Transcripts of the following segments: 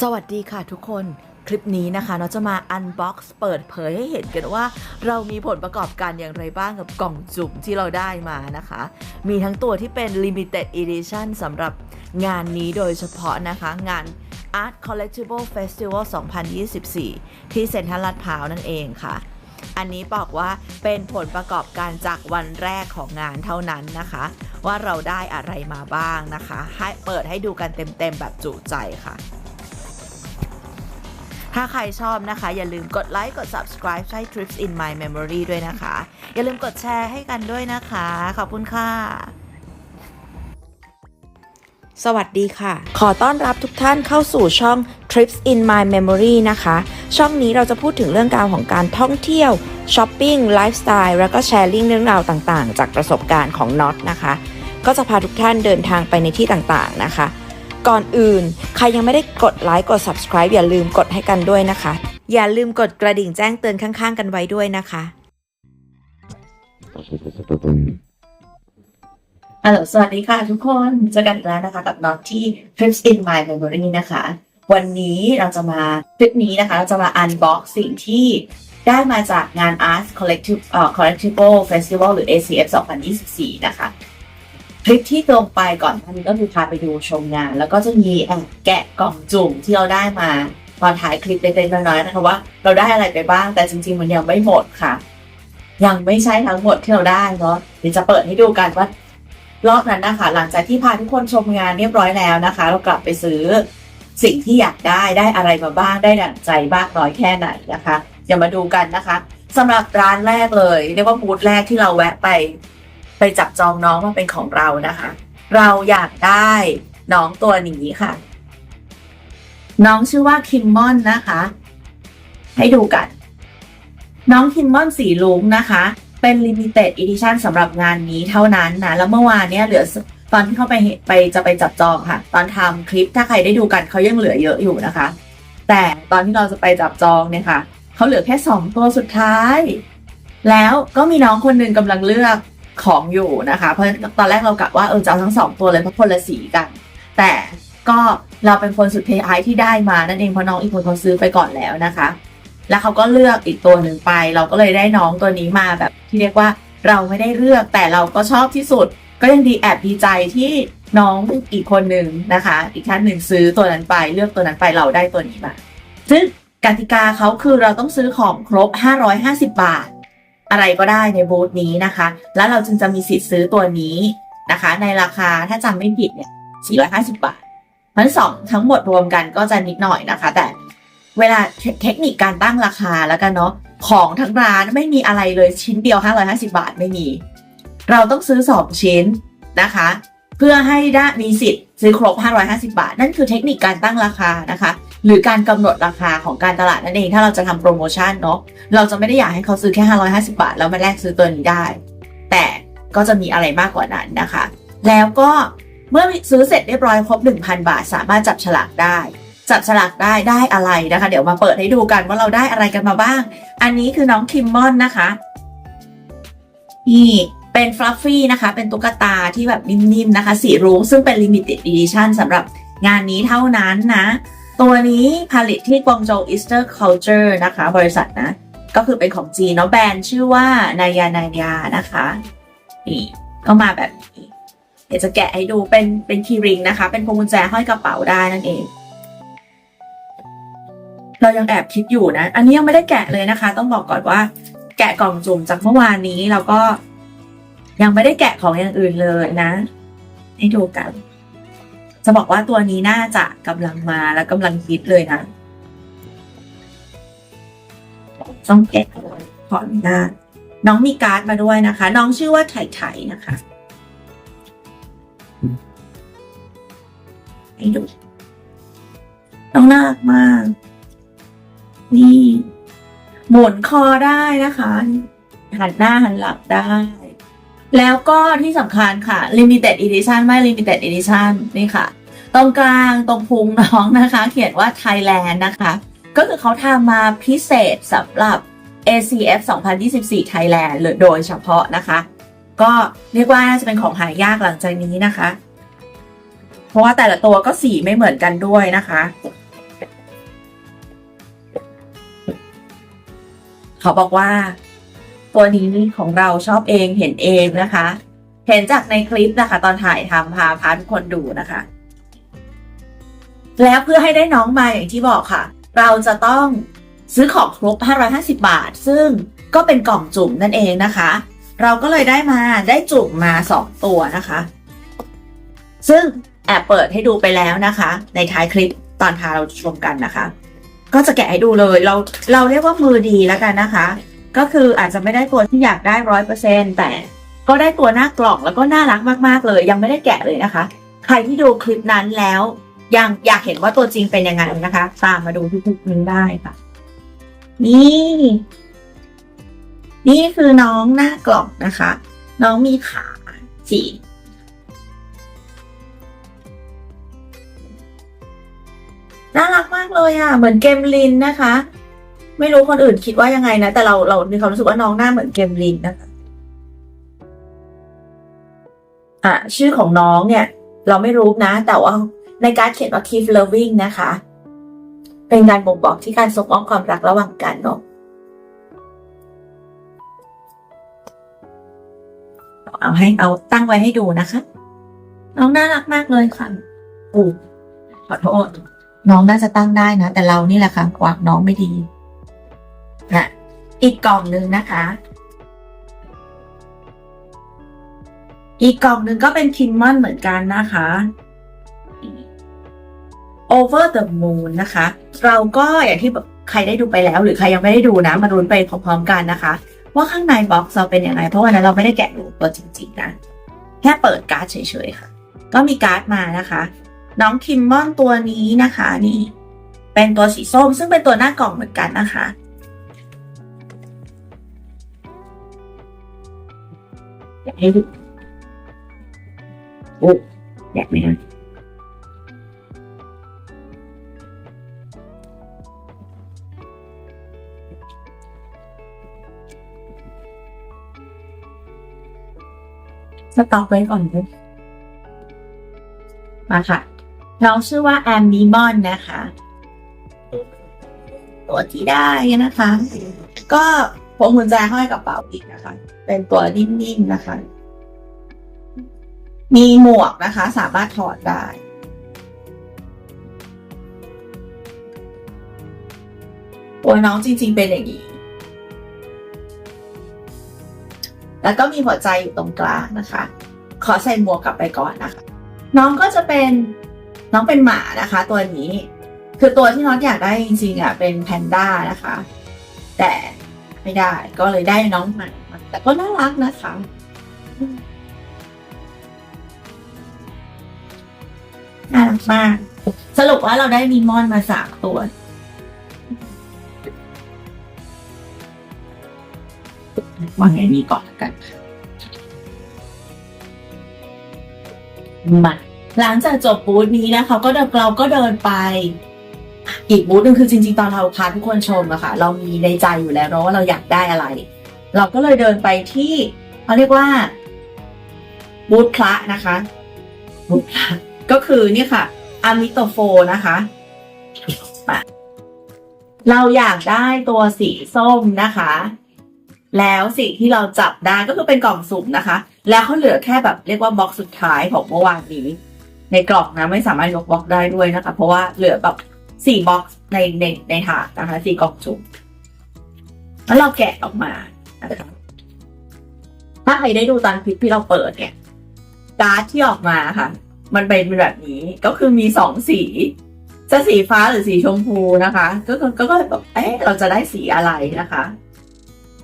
สวัสดีค่ะทุกคนคลิปนี้นะคะเราจะมาอันบ็อกซ์เปิดเผยให้เห็นกันว่า เรามีผลประกอบการอย่างไรบ้างกับกล่องจุ่มที่เราได้มานะคะ มีทั้งตัวที่เป็น Limited Edition สำหรับงานนี้โดยเฉพาะนะคะ งาน Art Collectible Festival 2024 ที่เซ็นทรัลลาดพร้าวนั่นเองค่ะ อันนี้บอกว่าเป็นผลประกอบการจากวันแรกของงานเท่านั้นนะคะ ว่าเราได้อะไรมาบ้างนะคะ ให้เปิดให้ดูกันเต็มๆแบบจุใจค่ะ ถ้าใครชอบนะคะ อย่าลืมกดไลค์กด subscribe ใช้ Trips in My Memory ด้วยนะคะ อย่าลืมกดแชร์ให้กันด้วยนะคะ ขอบคุณค่ะ สวัสดีค่ะ ขอต้อนรับทุกท่านเข้าสู่ช่อง Trips in My Memory นะคะ ช่องนี้เราจะพูดถึงเรื่องราวของการท่องเที่ยวช้อปปิ้งไลฟ์สไตล์แล้วก็แชร์ลิงเรื่องราวต่างๆ จากประสบการณ์ของน็อตนะคะ ก็จะพาทุกท่านเดินทางไปในที่ต่างๆนะคะ ก่อนอื่น ใครยังไม่ได้กดไลค์กด subscribe อย่าลืมกดให้กันด้วยนะคะ อย่าลืมกดกระดิ่งแจ้งเตือนข้างๆ กันไว้ด้วยนะคะฮัลโหลสวัสดีค่ะทุกคนเจอกันอีกแล้วนะคะกับน้องที่ Trips in My Memory นะคะ วันนี้เราจะมาคลิปนี้นะคะ เราจะมา unbox สิ่งที่ได้มาจากงาน Art Collective เอ่อ Collectible Festival หรือ ACF 2024 นะคะ คลิปที่ตรงไปก่อนหน้านก็คือพาไปดูชมงาน แล้วก็จะมีแอบแกะกล่องจุ่มที่เราได้มาตอนท้ายคลิปเล็กๆน้อยๆนะคะว่า เราได้อะไรไปบ้างแต่จริงๆมันยังไม่หมดค่ะ ยังไม่ใช่ทั้งหมดที่เราได้เนาะเดี๋ยวจะเปิดให้ดูกันว่ารอบนั้นนะคะ หลังจากที่พาทุกคนชมงานเรียบร้อยแล้วนะคะ เรากลับไปซื้อสิ่งที่อยากได้ได้อะไรมาบ้างได้ดั่งใจบ้างน้อยแค่ไหนนะคะเดี๋ยวมาดูกันนะคะสำหรับร้านแรกเลย เรียกว่าบูธแรกที่เราแวะไป ไปจับจองน้องมาเป็นของเรานะคะ เราอยากได้น้องตัวนี้ค่ะ น้องชื่อว่าคิมมอนนะคะ ให้ดูกัน น้องคิมมอนสีลุงนะคะ เป็น limited edition สำหรับงานนี้เท่านั้นนะ แล้วเมื่อวานเนี่ยเหลือตอนที่เขาไปไปจะไปจับจองค่ะ ตอนทำคลิปถ้าใครได้ดูกันเขายังเหลือเยอะอยู่นะคะ แต่ตอนที่เราจะไปจับจองเนี่ยค่ะเขาเหลือแค่สองตัวสุดท้าย แล้วก็มีน้องคนหนึ่งกำลังเลือก ของอยู่นะคะ เพราะตอนแรกเรากะว่าเออจะเอาทั้งสองตัวเลยเพราะคนละสีกัน แต่ก็เราเป็นคนสุดท้ายที่ได้มานั่นเองเพราะน้องอีกคนเขาซื้อไปก่อนแล้วนะคะ แล้วเขาก็เลือกอีกตัวหนึ่งไป เราก็เลยได้น้องตัวนี้มาแบบที่เรียกว่าเราไม่ได้เลือกแต่เราก็ชอบที่สุด ก็ยังดีแอบดีใจที่น้องอีกคนหนึ่งนะคะ อีกท่านหนึ่งซื้อตัวนั้นไปเลือกตัวนั้นไปเราได้ตัวนี้มาซึ่งกติกาเขาคือเราต้องซื้อของครบ 550 บาท อะไรก็ได้ในบูธนี้นะคะ แล้วเราจึงจะมีสิทธิ์ซื้อตัวนี้นะคะ ในราคาถ้าจำไม่ผิดเนี่ย 450 บาทมันสองทั้งหมดรวมกันก็จะนิดหน่อยนะคะ แต่เวลาเทเทคนิคการตั้งราคาแล้วกันเนาะของทั้งร้านไม่มีอะไรเลยชิ้นเดียว 550 บาทไม่มี เราต้องซื้อ 2 ชิ้นนะคะ เพื่อให้ได้มีสิทธิ์ซื้อครบ 550 บาท นั่นคือเทคนิคการตั้งราคานะคะ หรือการกำหนดราคาของการตลาดนั่นเองถ้าเราจะทำโปรโมชั่นเนาะเราจะไม่ได้อยากให้เขาซื้อแค่ 550 บาท แล้วมาแลกซื้อตัวนี้ได้ แต่ก็จะมีอะไรมากกว่านั้นนะคะ แล้วก็เมื่อซื้อเสร็จเรียบร้อยครบ 1,000 บาท สามารถจับฉลากได้ จับฉลากได้ได้อะไรนะคะ เดี๋ยวมาเปิดให้ดูกันว่าเราได้อะไรกันมาบ้าง อันนี้คือน้องคิมมอนนะคะนี่เป็นฟลัฟฟี่นะคะ เป็นตุ๊กตาที่แบบนิ่มๆนะคะ สีรุ้งซึ่งเป็น limited edition สำหรับงานนี้เท่านั้นนะ ตัวนี้ผลิตที่กวางโจว Easter Culture นะคะ บริษัทนะ ก็คือเป็นของจีนเนาะแบรนด์ชื่อว่านายานายานะคะนี่ก็มาแบบนี้เดี๋ยวจะแกะให้ดูเป็นเป็นคีย์ริงนะคะ เป็นพวงกุญแจห้อยกระเป๋าได้นั่นเอง เรายังแอบคิดอยู่นะ อันนี้ยังไม่ได้แกะเลยนะคะ ต้องบอกก่อนว่า แกะกล่องจุ่มจากเมื่อวานนี้เราก็ ยังไม่ได้แกะของอย่างอื่นเลยนะ ให้ดูกัน จะบอกว่าตัวนี้น่าจะกำลังมาและกำลังฮิตเลยนะ ต้องแกะขออนุญาตน้องมีการ์ดมาด้วยนะคะ น้องชื่อว่าไถ่ไถ่นะคะ ให้ดู น้องน่ารักมาก นี่ หมุนคอได้นะคะ หันหน้าหันหลังได้ แล้วก็ที่สำคัญค่ะ limited edition ไม่ limited edition นี่ค่ะ ตรงกลางตรงพุงน้องนะคะ เขียนว่า Thailand นะคะ ก็คือเขาทำมาพิเศษสำหรับ ACF 2024 Thailand หรือโดยเฉพาะนะคะ ก็เรียกว่าน่าจะเป็นของหายากหลังจากนี้นะคะ เพราะว่าแต่ละตัวก็สีไม่เหมือนกันด้วยนะคะเขาบอกว่า ตัวนี้ของเราชอบเองเห็นเองนะคะ เห็นจากในคลิปนะคะ ตอนถ่ายทำพาพาทุกคนดูนะคะ แล้วเพื่อให้ได้น้องมาอย่างที่บอกค่ะ เราจะต้องซื้อของครบ 550 บาท ซึ่งก็เป็นกล่องจุ่มนั่นเองนะคะ เราก็เลยได้มาได้จุ่มมา 2 ตัวนะคะ ซึ่งแอบเปิดให้ดูไปแล้วนะคะ ในท้ายคลิปตอนพาเราชมกันนะคะ ก็จะแกะให้ดูเลยเราเราเรียกว่ามือดีแล้วกันนะคะ ก็คืออาจจะไม่ได้ตัวที่อยากได้ร้อยเปอร์เซ็นแต่ก็ได้ตัวหน้ากล่องแล้วก็น่ารักมากๆเลย ยังไม่ได้แกะเลยนะคะ ใครที่ดูคลิปนั้นแล้ว ยังอยากเห็นว่าตัวจริงเป็นยังไงนะคะ ตามมาดูที่คลิปนี้ได้ค่ะ นี่ นี่คือน้องหน้ากล่องนะคะ น้องมีขาสี่น่ารักมากเลยอะ เหมือนเกมลินนะคะ ไม่รู้คนอื่นคิดว่ายังไงนะ แต่เราเรามีความรู้สึกว่าน้องหน้าเหมือนเกมลินนะคะอะชื่อของน้องเนี่ย เราไม่รู้นะ แต่ว่าในการเขียนว่า keep loving นะคะ เป็นการบ่งบอกที่การส่งมอบความรักระหว่างกันเนาะเอาให้เอาตั้งไว้ให้ดูนะคะ น้องน่ารักมากเลยค่ะอู้ขอโทษ น้องน่าจะตั้งได้นะ แต่เรานี่แหละค่ะวางน้องไม่ดี นะอีกกล่องหนึ่งนะคะ อีกกล่องหนึ่งก็เป็นคิมมอนเหมือนกันนะคะ Over the Moon นะคะ เราก็อย่างที่ใครได้ดูไปแล้ว หรือใครยังไม่ได้ดูนะมารุนไปพร้อมๆกันนะคะ ว่าข้างในบ็อกซ์เราเป็นยังไง เพราะวันนั้นเราไม่ได้แกะดูตัวจริงๆนะแค่เปิดการ์ดเฉยๆค่ะ ก็มีการ์ดมานะคะ น้องคิมมอนตัวนี้นะคะ นี่ เป็นตัวสีส้มซึ่งเป็นตัวหน้ากล่องเหมือนกันนะคะ ให้ดูโอ้อยากไหมคะสต็อกไว้ก่อนเลยมาค่ะ น้องชื่อว่าแอมบีมอนนะคะ ตัวที่ได้นะคะ ก็พ วงกุญแจห้อยกระเป๋าอีกนะคะ เป็นตัวนิ่มๆนะคะ มีหมวกนะคะ สามารถถอดได้ ตัวน้องจริง ๆ เป็นอย่างนี้ แล้วก็มีหัวใจอยู่ตรงกลางนะคะ ขอใส่หมวกกลับไปก่อนนะคะ น้องก็จะเป็นน้องเป็นหมานะคะ ตัวนี้ คือตัวที่น้องอยากได้จริงๆอะเป็นแพนด้านะคะ แต่ ไม่ได้ ก็เลยได้น้องใหม่มาแต่ก็น่ารักนะคะน่ารักมาก สรุปว่าเราได้มีมอนมาสามตัว วางไอ้นี้ก่อนแล้วกัน มา หลังจากจบบูธนี้นะคะ ก็เดินเราก็เดินไป อีกบูธหนึ่งคือจริง ๆ ตอนเราพาทุกคนชมอะค่ะ เรามีในใจอยู่แล้วเนาะว่าเราอยากได้อะไร เราก็เลยเดินไปที่เขาเรียกว่าบูธพระนะคะบูธพระก็คือเนี่ยค่ะอามิโตโฟนะคะเราอยากได้ตัวสีส้มนะคะ แล้วสิ่งที่เราจับได้ก็คือเป็นกล่องสุ่มนะคะ แล้วเขาเหลือแค่แบบเรียกว่าบล็อกสุดท้ายของเมื่อวานนี้ ในกล่องนะไม่สามารถยกบล็อกได้ด้วยนะคะ เพราะว่าเหลือแบบ สี่บ็อกในในในถาดนะคะสี่กล่องสุ่มแล้วเราแกะออกมานะคะถ้าใครได้ดูตอนคลิปที่เราเปิดเนี่ยการ์ดที่ออกมาค่ะ มันเป็นแบบนี้ก็คือมีสองสีจะสีฟ้าหรือสีชมพูนะคะ ก็ก็ก็แบบเอ๊ะเราจะได้สีอะไรนะคะ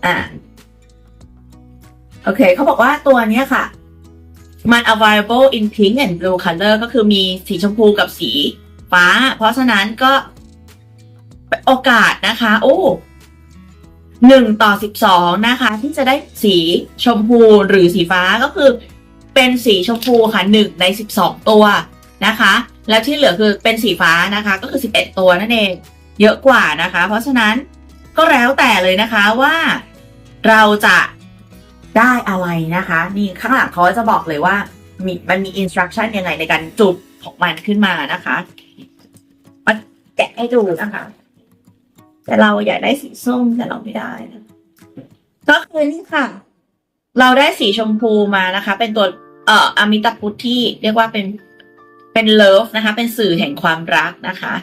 อ่าโอเคเขาบอกว่าตัวเนี้ยค่ะ มัน available in pink and blue color ก็คือมีสีชมพูกับสี ฟ้า เพราะฉะนั้นก็โอกาสนะคะ โอ้หนึ่งต่อสิบสองนะคะ ที่จะได้สีชมพูหรือสีฟ้าก็คือ เป็นสีชมพูค่ะหนึ่งในสิบสองตัวนะคะ แล้วที่เหลือคือเป็นสีฟ้านะคะ ก็คือสิบเอ็ดตัวนั่นเอง เยอะกว่านะคะ เพราะฉะนั้นก็แล้วแต่เลยนะคะว่าเราจะได้อะไรนะคะ นี่ข้างหลังเขาจะบอกเลยว่ามีมันมีอินสตรักชั่นยังไงในการจุดของมันขึ้นมานะคะ แกะให้ดูนะคะ แต่เราอยากได้สีส้มแต่เราไม่ได้นะก็คือนี่ค่ะ เราได้สีชมพูมานะคะ เป็นตัวเอ่ออมิตาพุทธที่เรียกว่าเป็นเป็นเลิฟนะคะ เป็นสื่อแห่งความรักนะคะ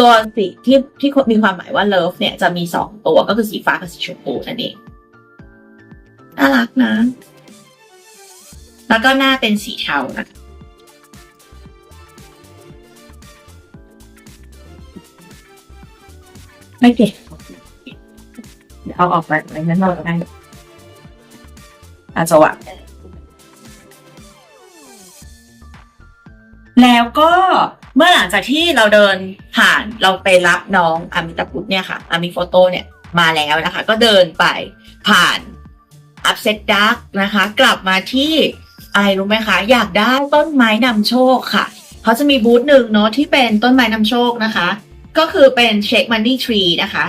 ตัวสีที่ที่มีความหมายว่าเลิฟเนี่ยจะมีสองตัวก็คือสีฟ้ากับสีชมพูนั่นเองน่ารักนะ แล้วก็หน้าเป็นสีเทานะคะ ไม่เก่เดี๋ยวเอาออกไปไว้ข้างนอกได้อาจจะวางแล้วก็เมื่อหลังจากที่เราเดินผ่านเราไปรับน้องอามิตาพุทเนี่ยค่ะ อามิโฟโต้เนี่ยมาแล้วนะคะ ก็เดินไปผ่านอัพเซตดักนะคะ กลับมาที่อะไรรู้ไหมคะ อยากได้ต้นไม้นำโชคค่ะ เขาจะมีบูธหนึ่งเนาะที่เป็นต้นไม้นำโชคนะคะ ก็คือเป็นเช็คมันนี่ทรีนะคะ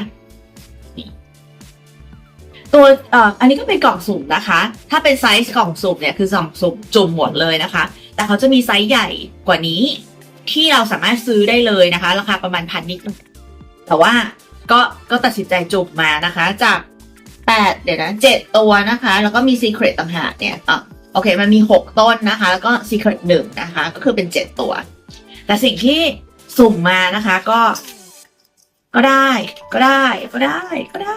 ตัวเอ่ออันนี้ก็เป็นกล่องสุ่มนะคะ ถ้าเป็นไซส์กล่องสุ่มเนี่ยคือกล่องสุ่มจุ่มหมดเลยนะคะ แต่เขาจะมีไซส์ใหญ่กว่านี้ ที่เราสามารถซื้อได้เลยนะคะ ราคาประมาณพันนิดหน่อยแต่ว่าก็ก็ตัดสินใจจุ่มมานะคะ จากแปดเดี๋ยวนะเจ็ดตัวนะคะ แล้วก็มีซีเครตต่างหากเนี่ยอะโอเค มันมีหกต้นนะคะ แล้วก็ซีเครตหนึ่งนะคะ ก็คือเป็นเจ็ดตัว แต่สิ่งที่ สุ่มมานะคะ ก็ ก็ได้ ก็ได้ ก็ได้ ก็ได้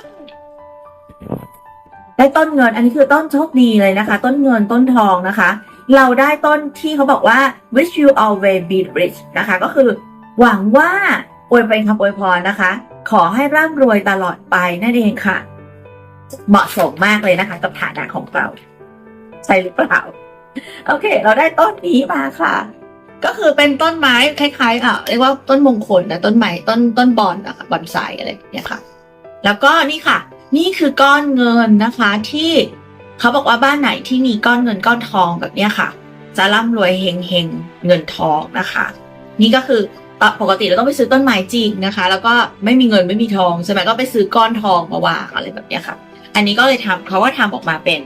ได้ต้นเงิน อันนี้คือต้นโชคดีเลยนะคะ ต้นเงินต้นทองนะคะ เราได้ต้นที่เขาบอกว่า wish you always be rich นะคะ ก็คือ หวังว่าอวยเป็นคำอวยพรนะคะ ขอให้ร่ำรวยตลอดไปนั่นเองค่ะ เหมาะสมมากเลยนะคะ กับฐานะของเรา ใช่หรือเปล่า โอเค เราได้ต้นนี้มาค่ะ ก็คือเป็นต้นไม้คล้ายๆอะเรียกว่าต้นมงคลนะต้นไม้ต้นต้นบอนอะค่ะบอนไซอะไรอย่างเงี้ยค่ะ แล้วก็นี่ค่ะ นี่คือก้อนเงินนะคะที่เขาบอกว่าบ้านไหนที่มีก้อนเงินก้อนทองแบบเนี้ยค่ะ จะร่ำรวยเฮงเฮงเงินทองนะคะ นี่ก็คือปกติเราต้องไปซื้อต้นไม้จริงนะคะ แล้วก็ไม่มีเงินไม่มีทองใช่ไหมก็ไปซื้อก้อนทองมาวางอะไรแบบเนี้ยค่ะ อันนี้ก็เลยทำเขาว่าทำออกมาเป็น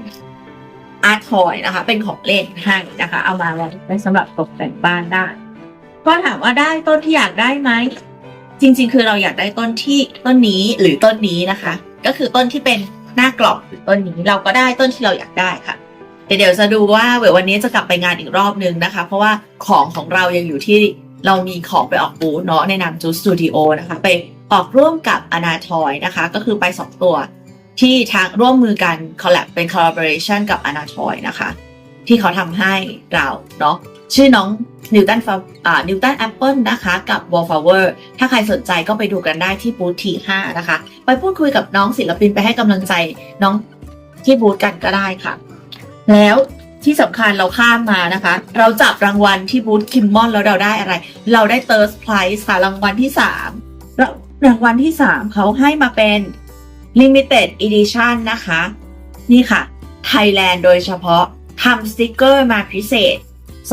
อาร์ทอยนะคะ เป็นของเล่นให้นะคะ เอามาไว้สำหรับตกแต่งบ้านได้ ก็ถามว่าได้ต้นที่อยากได้ไหม จริง ๆ คือเราอยากได้ต้นที่ต้นนี้หรือต้นนี้นะคะ ก็คือต้นที่เป็นหน้ากล่องหรือต้นนี้เราก็ได้ต้นที่เราอยากได้ค่ะเดี๋ยวจะดูว่าเววันนี้จะกลับไปงานอีกรอบนึงนะคะ เพราะว่าของของเรายังอยู่ที่เรามีของไปออกบูธเนาะในนามจูสตูดิโอนะคะ ไปออกร่วมกับอนาทอยนะคะ ก็คือไปสองตัว ที่ทางร่วมมือกันคอลแลบเป็น collaboration กับอนาทอยนะคะ ที่เขาทำให้เราเนาะชื่อน้องนิวตันฟอ่านิวตันแอปเปิลนะคะกับ Wallflower ถ้าใครสนใจก็ไปดูกันได้ที่บูธทีห้านะคะ ไปพูดคุยกับน้องศิลปินไปให้กำลังใจน้องที่บูธกันก็ได้ค่ะ แล้วที่สำคัญเราข้ามมานะคะ เราจับรางวัลที่บูธคิมมอนแล้วเราได้อะไร เราได้ Third Prize ค่ะรางวัลที่สามแล้วรางวัลที่สามเขาให้มาเป็น Limited Edition นะคะ นี่ค่ะ Thailand โดยเฉพาะทำสติกเกอร์มาพิเศษ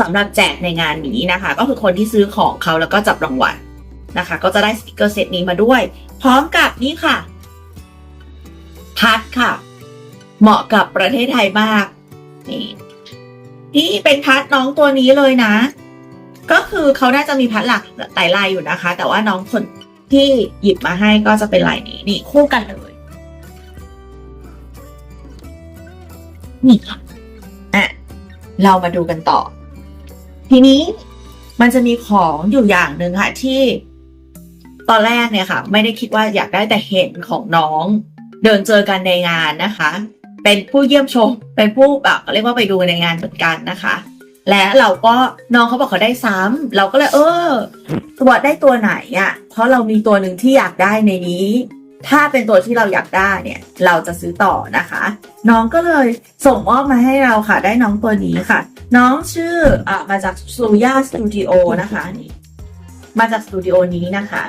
สำหรับแจกในงานนี้นะคะ ก็คือคนที่ซื้อของเขาแล้วก็จับรางวัลนะคะ ก็จะได้สติกเกอร์เซตนี้มาด้วย พร้อมกับนี่ค่ะพัดค่ะ เหมาะกับประเทศไทยมาก นี่นี่เป็นพัดน้องตัวนี้เลยนะ ก็คือเขาน่าจะมีพัดหลักหลายลายอยู่นะคะ แต่ว่าน้องคนที่หยิบมาให้ก็จะเป็นลายนี้นี่คู่กันเลย นี่ค่ะอะเรามาดูกันต่อ ทีนี้มันจะมีของอยู่อย่างหนึ่งค่ะ ที่ตอนแรกเนี่ยค่ะ ไม่ได้คิดว่าอยากได้แต่เห็นของน้อง เดินเจอกันในงานนะคะ เป็นผู้เยี่ยมชม เป็นผู้แบบเรียกว่าไปดูในงานเหมือนกันนะคะ และเราก็น้องเขาบอกเขาได้ซ้ำเราก็เลยเออตัวได้ตัวไหนอะ่ะ เพราะเรามีตัวหนึ่งที่อยากได้ในนี้ ถ้าเป็นตัวที่เราอยากได้เนี่ย เราจะซื้อต่อนะคะ น้องก็เลยส่งมอบมาให้เราค่ะ ได้น้องตัวนี้ค่ะ น้องชื่ออ่มาจากซูย่าสตูดิโอนะคะนี่มาจากสตูดิโอนี้นะคะ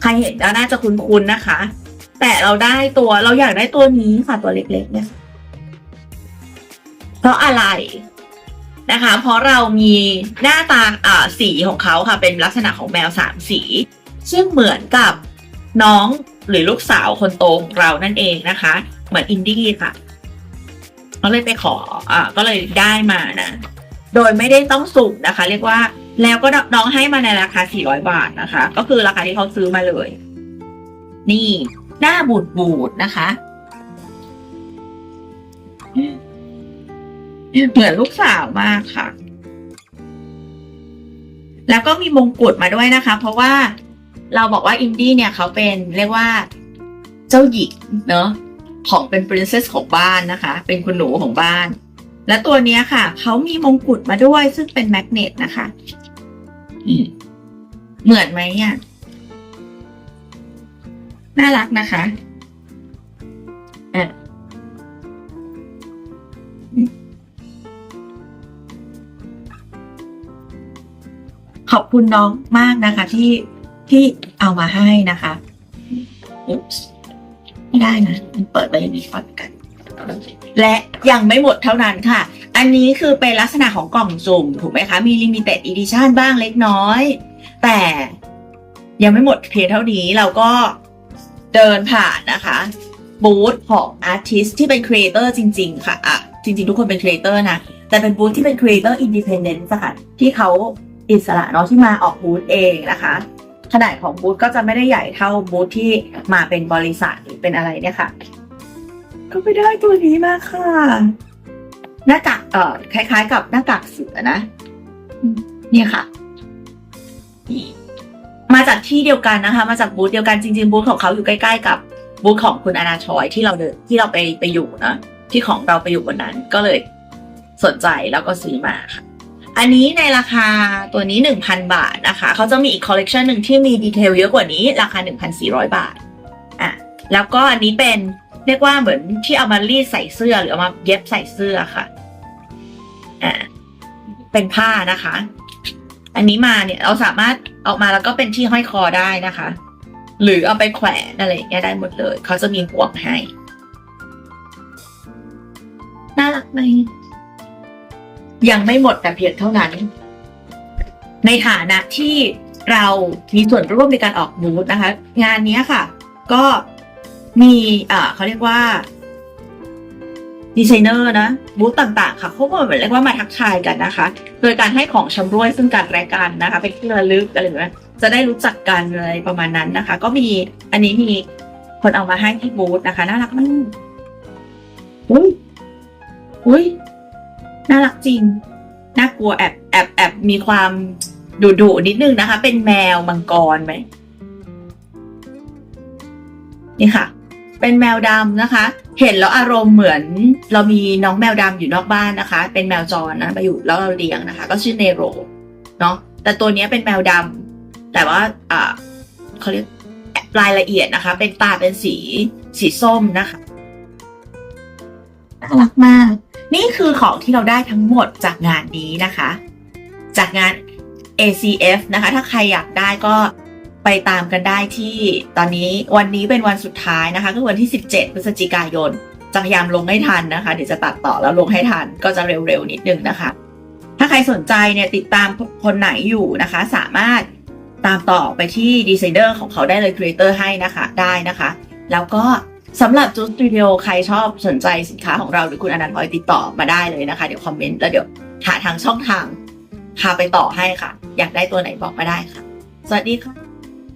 ใครเห็นก็น่าจะคุ้นๆนะคะ แต่เราได้ตัวเราอยากได้ตัวนี้ค่ะตัวเล็กๆเนี่ยเพราะอะไรนะคะ เพราะเรามีหน้าตาอ่าสีของเขาค่ะ เป็นลักษณะของแมวสามสี ซึ่งเหมือนกับ น้องหรือลูกสาวคนโตของเรานั่นเองนะคะ เหมือนอินดี้ค่ะก็เลยไปขออ่าก็เลยได้มานะ โดยไม่ได้ต้องสุ่มนะคะ เรียกว่าแล้วก็น้องให้มาในราคา 400 บาทนะคะ ก็คือราคาที่เขาซื้อมาเลย นี่ หน้าบูดบูดนะคะ เหมือนลูกสาวมากค่ะ แล้วก็มีมงกุฎมาด้วยนะคะ เพราะว่า เราบอกว่าอินดี้เนี่ยเขาเป็นเรียกว่าเจ้าหญิงเนาะของเป็น princess ของบ้านนะคะ เป็นคุณหนูของบ้าน และตัวเนี้ยค่ะ เขามีมงกุฎมาด้วยซึ่งเป็นแมกเนตนะคะอืมเหมือนไหมอะน่ารักนะคะอะขอบคุณน้องมากนะคะที่ ที่เอามาให้นะคะอุ๊ปไม่ได้นะ มันเปิดไปอย่างนี้ก่อนกัน และยังไม่หมดเท่านั้นค่ะ อันนี้คือเป็นลักษณะของกล่องสุ่มถูกไหมคะ มี limited edition บ้างเล็กน้อย แต่ยังไม่หมดเพียงเท่านี้เราก็เดินผ่านนะคะบูธของอาร์ติสที่เป็นครีเอเตอร์จริง ๆ ค่ะอะจริง ๆ ทุกคนเป็นครีเอเตอร์นะ แต่เป็นบูธที่เป็นครีเอเตอร์อินดิเพนเดนต์ค่ะที่เขาอิสระเนาะที่มาออกบูธเองนะคะ ขนาดของบูธก็จะไม่ได้ใหญ่เท่าบูธที่มาเป็นบริษัทหรือเป็นอะไรเนี่ยค่ะ ก็ไปได้ตัวนี้มาค่ะ หน้ากากเอ่อคล้าย ๆ กับหน้ากากเสือนะอืมเนี่ยค่ะนี่มาจากที่เดียวกันนะคะ มาจากบูธเดียวกันจริงๆบูธของเขาอยู่ใกล้ ๆ กับบูธของคุณอนาชอยที่เราเดินที่เราไปไปอยู่นะที่ของเราไปอยู่บนนั้นก็เลยสนใจแล้วก็ซื้อมาค่ะ อันนี้ในราคาตัวนี้ 1,000 บาทนะคะ เขาจะมีอีกคอลเลกชันหนึ่งที่มีดีเทลเยอะกว่านี้ ราคา 1,400 บาท อะ แล้วก็อันนี้เป็นเรียกว่าเหมือนที่เอามารีดใส่เสื้อหรือเอามาเย็บใส่เสื้อค่ะ อ่า เป็นผ้านะคะ อันนี้มาเนี่ยเราสามารถออกมาแล้วก็เป็นที่ห้อยคอได้นะคะ หรือเอาไปแขวนอะไรอย่างเงี้ยได้หมดเลย เขาจะมีห่วงให้ น่ารักไหม ยังไม่หมดแต่เพียงเท่านั้น ในฐานะที่เรามีส่วนร่วมในการออกบูธนะคะ งานนี้ค่ะ ก็มีเขาเรียกว่าดีไซเนอร์นะบูธต่างๆ ค่ะเขาก็เหมือนเรียกว่ามาทักทายกันนะคะ โดยการให้ของชำร่วยซึ่งกันและกันนะคะ เป็นที่ระลึกอะไรแบบนี้จะได้รู้จักกันอะไรประมาณนั้นนะคะ ก็มีอันนี้มีคนเอามาให้ที่บูธนะคะ น่ารักมากอุ้ยอุ้ย น่ารักจริง น่ากลัวแอบแอบแอบมีความดุดุนิดนึงนะคะ เป็นแมวมังกรไหมนี่ค่ะ เป็นแมวดำนะคะ เห็นแล้วอารมณ์เหมือน เรามีน้องแมวดำอยู่นอกบ้านนะคะ เป็นแมวจรนะมาอยู่แล้วเราเลี้ยงนะคะ ก็ชื่อเนโรเนาะแต่ตัวนี้เป็นแมวดำแต่ว่าอ่าเขาเรียกรายละเอียดนะคะ เป็นตาเป็นสีสีส้มนะคะน่ารักมาก นี่คือของที่เราได้ทั้งหมดจากงานนี้นะคะ จากงาน ACF นะคะ ถ้าใครอยากได้ก็ไปตามกันได้ที่ตอนนี้วันนี้เป็นวันสุดท้ายนะคะคือวันที่ 17 พฤศจิกายนจะพยายามลงให้ทันนะคะ เดี๋ยวจะตัดต่อแล้วลงให้ทันก็จะเร็วๆนิดนึงนะคะ ถ้าใครสนใจเนี่ยติดตามคนไหนอยู่นะคะ สามารถตามต่อไปที่ดีไซเนอร์ของเขาได้เลยครีเอเตอร์ให้นะคะได้นะคะ แล้วก็ สำหรับจูสตูดิโอใครชอบสนใจสินค้าของเราหรือคุณอนันต์พอยติดต่อมาได้เลยนะคะ เดี๋ยวคอมเมนต์แล้วเดี๋ยวหาทางช่องทางพาไปต่อให้ค่ะ อยากได้ตัวไหนบอกมาได้ค่ะ สวัสดีค่ะ